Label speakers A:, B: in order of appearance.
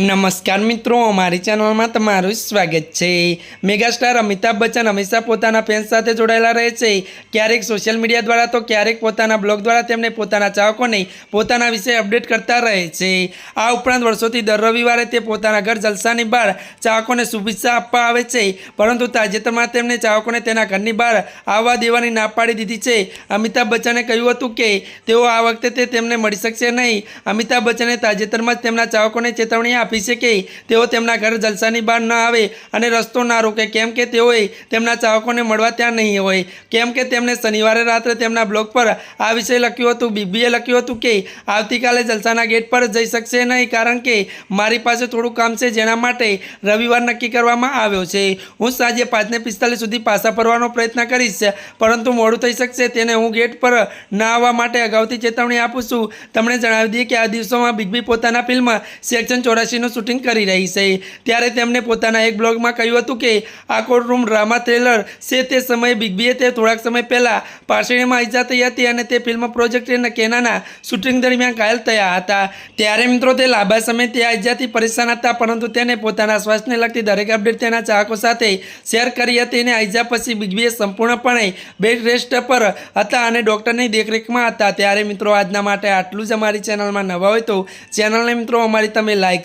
A: નમસ્કાર મિત્રો, અમારી ચેનલમાં તમારું સ્વાગત છે. મેગાસ્ટાર અમિતાભ બચ્ચન હંમેશા પોતાના ફેન્સ સાથે જોડાયેલા રહે છે. ક્યારેક સોશિયલ મીડિયા દ્વારા તો ક્યારેક પોતાના બ્લોગ દ્વારા તેમને પોતાના ચાહકોને પોતાના વિશે અપડેટ કરતા રહે છે. આ ઉપરાંત વર્ષોથી દર રવિવારે તે પોતાના ઘર જલસાની બહાર ચાહકોને શુભેચ્છા આપવા આવે છે. પરંતુ તાજેતરમાં તેમણે ચાહકોને તેના ઘરની બહાર આવવા દેવાની ના પાડી દીધી છે. અમિતાભ બચ્ચને કહ્યું હતું કે, તેઓ આ વખતે તેમને મળી શકશે નહીં. અમિતાભ બચ્ચને તાજેતરમાં જ તેમના ચાહકોને ચેતવણી આપી છે કે તેઓ તેમના ઘર જલસાની બહાર ન આવે અને રસ્તો ના રોકે. કેમ કે તેઓએ તેમના ચાહકોને મળવા ત્યાં નહીં હોય. કેમ કે તેમણે શનિવારે રાત્રે તેમના બ્લોગ પર આ વિષય લખ્યું હતું. બીબીએ લખ્યું હતું કે, આવતીકાલે જલસાના ગેટ પર જઈ શકશે નહીં કારણ કે મારી પાસે થોડું કામ છે જેના માટે રવિવાર નક્કી કરવામાં આવ્યો છે. હું સાંજે પાંચને પિસ્તાલીસ સુધી પાછા ફરવાનો પ્રયત્ન કરીશ. પરંતુ મોડું થઈ શકશે તેને હું ગેટ પર ના આવવા માટે અગાઉથી ચેતવણી આપું છું. તમને જણાવી દઈએ કે આ દિવસોમાં બિગ બી પોતાના ફિલ્મ સેક્શન ચોરાશીનું શૂટિંગ કરી રહી છે. ત્યારે તેમણે પોતાના એક બ્લોગમાં કહ્યું હતું કે, આ કોર્ટરૂમ ડ્રામા થ્રિલર છે તે સમયે બિગ બીએ તે થોડાક સમય પહેલાં પાર્સણીમાં ઇજા થઈ હતી અને તે ફિલ્મ પ્રોજેક્ટ કેનાના શૂટિંગ દરમિયાન ઘાયલ થયા હતા. ત્યારે મિત્રો તે લાંબા સમયથી આ ઇજાથી પરેશાન હતા, પરંતુ તેને પોતાના સ્વાસ્થ્યને લગતી દરેક અપડેટ તેના ચાહકો સાથે શેર કરી હતી અને આ ઈજા પછી બિગ બીએ સંપૂર્ણપણે બેડ રેસ્ટ પર હતા અને ડૉક્ટરની દેખરેખમાં હતા. ત્યારે મિત્રો આજના માટે આટલું જ અમારી ચેનલમાં નવા હોય તો ચેનલને મિત્રો અમારી તમે લાઇક